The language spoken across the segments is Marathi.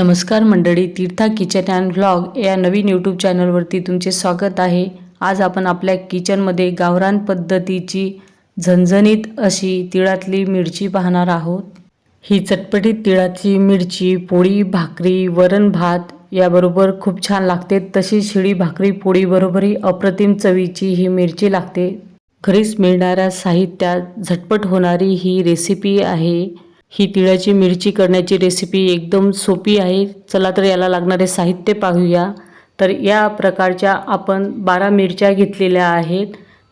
नमस्कार मंडळी तीर्था किचन अँड व्लॉग या नवीन यूट्यूब चॅनलवरती तुमचे स्वागत आहे. आज आपण आपल्या किचनमध्ये गावरान पद्धतीची झणझणीत अशी तिळातली मिरची पाहणार आहोत. ही चटपटीत तिळाची मिरची पोळी भाकरी वरण भात याबरोबर खूप छान लागते. तशी शिळी भाकरी पोळीबरोबरही अप्रतिम चवीची ही मिरची लागते. घरीच मिळणाऱ्या साहित्यात झटपट होणारी ही रेसिपी आहे. ही तिळाची मिरची करण्याची रेसिपी एकदम सोपी आहे. चला तर याला लागणारे साहित्य पाहूया. तर या प्रकारच्या आपण बारा मिरच्या घेतलेल्या आहेत.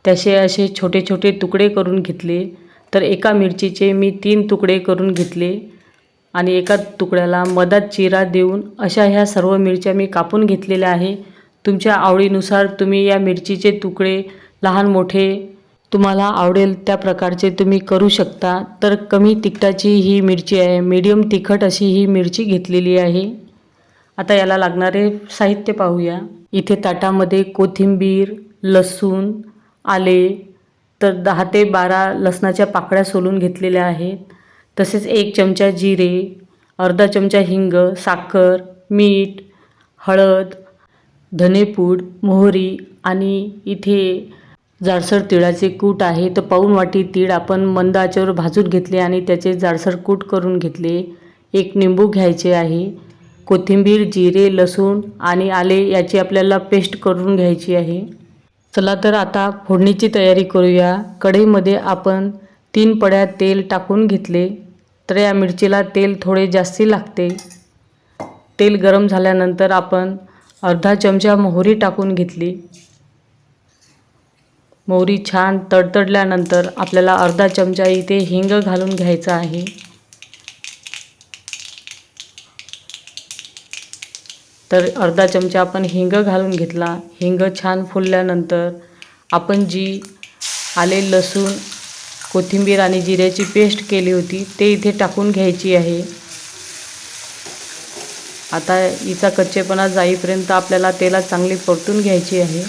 त्याचे असे छोटे छोटे तुकडे करून घेतले. तर एका मिरचीचे मी तीन तुकडे करून घेतले. आणि एका तुकड्याला मधात चिरा देऊन अशा ह्या सर्व मिरच्या मी कापून घेतलेल्या आहे. तुमच्या आवडीनुसार तुम्ही या मिरचीचे तुकडे लहान मोठे तुम्हाला आवडेल त्या प्रकारचे तुम्ही करू शकता. तर कमी तिखटाची ही मिरची आहे. मीडियम तिखट अशी ही मिरची घेतलेली आहे. आता याला लागणारे साहित्य पाहूया. इथे ताटामध्ये कोथिंबीर लसूण आले तर दहा ते बारा लसणाच्या पाकळ्या सोलून घेतलेल्या आहेत. तसेच एक चमचा जिरे अर्धा चमचा हिंग साखर मीठ हळद धनेपूड मोहरी आणि इथे जाडसर तिळाचे कूट आहे. तर पाऊण वाटी तीळ आपण मंद आचेवर भाजून घेतले आणि त्याचे जाडसर कूट करून घेतले. एक निंबू घ्यायचे आहे. कोथिंबीर जिरे लसूण आणि आले याची आपल्याला पेस्ट करून घ्यायची आहे. चला तर आता फोडणीची तयारी करूया. कढईमध्ये आपण तीन पड्या तेल टाकून घेतले. तर या मिरचीला तेल थोडे जास्ती लागते. तेल गरम झाल्यानंतर आपण अर्धा चमचा मोहरी टाकून घेतली. मोहरी छान तडतडल्यानंतर आपल्याला अर्धा चमचा इथे हिंग घालून घ्यायचा आहे. तर अर्धा चमचा आपण हिंग घालून घेतला. हिंग छान फुलल्यानंतर आपण जी आले लसूण कोथिंबीर आणि जिऱ्याची पेस्ट केली होती ते इथे टाकून घ्यायची आहे. आता हिचा कच्चेपणा जाईपर्यंत आपल्याला तेला चांगली परतून घ्यायची आहे.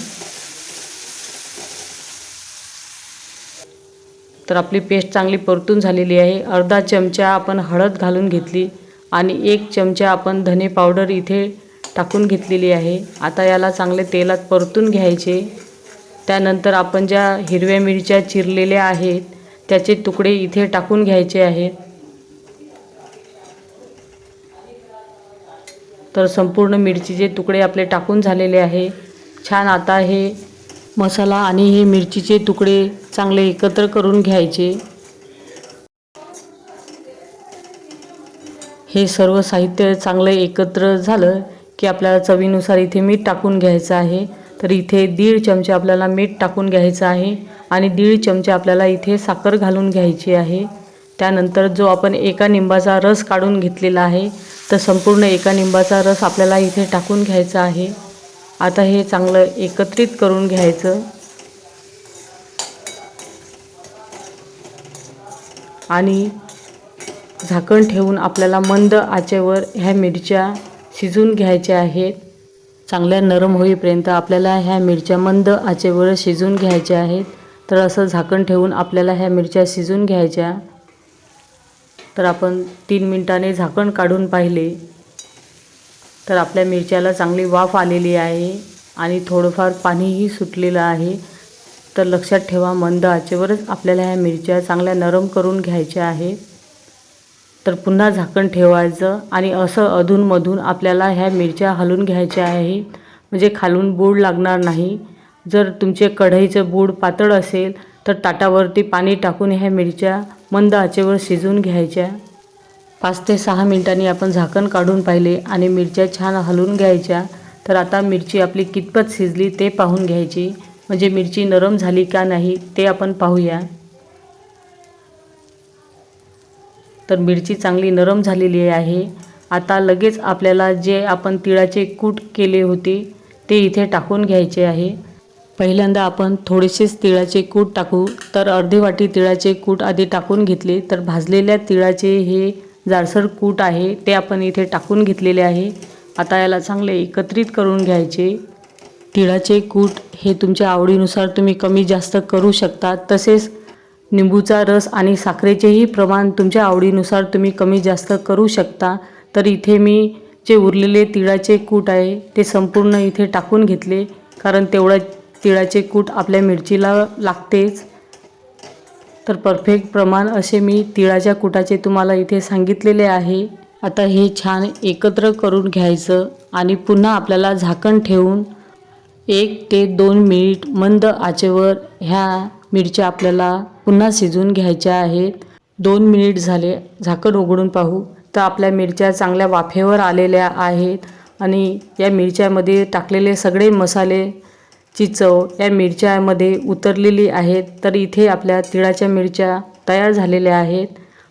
तर आपली पेस्ट चांगली परतून झालेली आहे. अर्धा चमचा आपण हळद घालून घेतली आणि एक चमचा आपण धने पावडर इथे टाकून घेतलेली आहे. आता याला चांगले तेलात परतून घ्यायचे. त्यानंतर आपण ज्या हिरव्या मिरच्या चिरलेल्या आहेत त्याचे तुकडे इथे टाकून घ्यायचे आहेत. तर संपूर्ण मिरचीचे तुकडे आपले टाकून झालेले आहे. छान आता हे मसाला आणि हे मिरचीचे तुकडे चांगले एकत्र करून घ्यायचे. हे सर्व साहित्य चांगलं एकत्र झालं की आपल्याला चवीनुसार इथे मीठ टाकून घ्यायचं आहे. तर इथे दीड चमचे आपल्याला मीठ टाकून घ्यायचं आहे आणि दीड चमचे आपल्याला इथे साखर घालून घ्यायची आहे. त्यानंतर जो आपण एका निंबाचा रस काढून घेतलेला आहे तर संपूर्ण एका निंबाचा रस आपल्याला इथे टाकून घ्यायचा आहे. आता हे चांगलं एकत्रित करून घ्यायचं. आणि झाकण ठेवून आपल्याला मंद आचेवर ह्या मिरच्या शिजून घ्यायच्या आहेत. चांगल्या नरम होईपर्यंत आपल्याला ह्या मिरच्या मंद आचेवर शिजून घ्यायच्या आहेत. तर असं झाकण ठेवून आपल्याला ह्या मिरच्या शिजून घ्यायच्या. तर आपण तीन मिनटाने झाकण काढून पाहिले. तर आपल्या मिरच्याला चांगली वाफ आलेली आहे आणि थोडंफार पाणीही सुटलेलं आहे. तर लक्षात ठेवा मंद आचेवरच आपल्याला ह्या मिरच्या चांगल्या नरम करून घ्यायच्या आहे तर पुन्हा झाकण ठेवायचं आणि असं अधूनमधून आपल्याला ह्या मिरच्या हलून घ्यायच्या आहे. म्हणजे खालून बूड लागणार नाही. जर तुमचे कढईचं बूड पातळ असेल तर ताटावरती पाणी टाकून ह्या मिरच्या मंद आचेवर शिजून घ्यायच्या. पाच ते सहा मिनिटांनी आपण झाकण काढून पाहिले आणि मिरच्या छान हलवून घ्यायच्या. तर आता मिरची आपली कितपत शिजली ते पाहून घ्यायची. म्हणजे मिरची नरम झाली का नाही ते आपण पाहूया. तर मिरची चांगली नरम झालेली आहे. आता लगेच आपल्याला जे आपण तिळाचे कूट केले होते ते इथे टाकून घ्यायचे आहे. पहिल्यांदा आपण थोडेसेच तिळाचे कूट टाकू. तर अर्धी वाटी तिळाचे कूट आधी टाकून घेतले. तर भाजलेल्या तिळाचे हे जाडसर कूट आहे ते आपण इथे टाकून घेतलेले आहे. आता याला चांगले एकत्रित करून घ्यायचे. तिळाचे कूट हे तुमच्या आवडीनुसार तुम्ही कमी जास्त करू शकता. तसेच निंबूचा रस आणि साखरेचेही प्रमाण तुमच्या आवडीनुसार तुम्ही कमी जास्त करू शकता. तर इथे मी जे उरलेले तिळाचे कूट आहे ते संपूर्ण इथे टाकून घेतले. कारण तेवढं तिळाचे कूट आपल्या मिरचीला लागतेच. तर परफेक्ट प्रमाण असे मी तिळाच्या कुटाचे तुम्हाला इथे सांगितलेले आहे. आता हे छान एकत्र करून घ्यायचं आणि पुन्हा आपल्याला झाकण ठेवून एक ते दोन मिनिट मंद आचेवर ह्या मिरच्या आपल्याला पुन्हा शिजवून घ्यायच्या आहेत. दोन मिनिट झाले झाकण उघडून पाहू. तर आपल्या मिरच्या चांगल्या वाफेवर आलेल्या आहेत आणि या मिरच्यामध्ये टाकलेले सगळे मसाले ची चव या मिरच्यामध्ये उतरलेली आहेत. तर इथे आपल्या तिळाच्या मिरच्या तयार झालेल्या आहेत.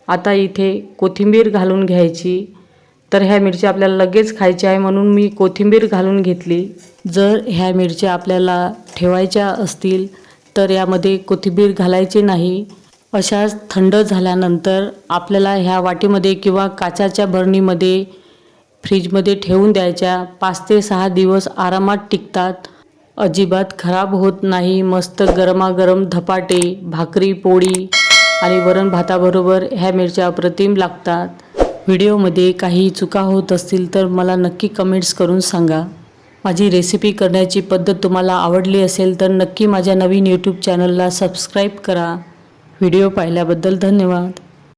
आता इथे कोथिंबीर घालून घ्यायची. तर ह्या मिरच्या आपल्याला लगेच खायच्या आहे म्हणून मी कोथिंबीर घालून घेतली. जर ह्या मिरच्या आपल्याला ठेवायच्या असतील तर यामध्ये कोथिंबीर घालायची नाही. अशाच थंड झाल्यानंतर आपल्याला ह्या वाटीमध्ये किंवा काचाच्या बरणीमध्ये फ्रीजमध्ये ठेवून द्यायच्या. पाच ते सहा दिवस आरामात टिकतात. अजिबात खराब होत नाही. मस्त गरमागरम धपाटे भाकरी पोळी आणि वरण भाताबरोबर ह्या मिरच्या अप्रतिम लागतात. व्हिडिओमध्ये काही चुका होत असतील तर मला नक्की कमेंट्स करून सांगा. माझी रेसिपी करण्याची पद्धत तुम्हाला आवडली असेल तर नक्की माझ्या नवीन यूट्यूब चॅनलला सबस्क्राईब करा. व्हिडिओ पाहिल्याबद्दल धन्यवाद.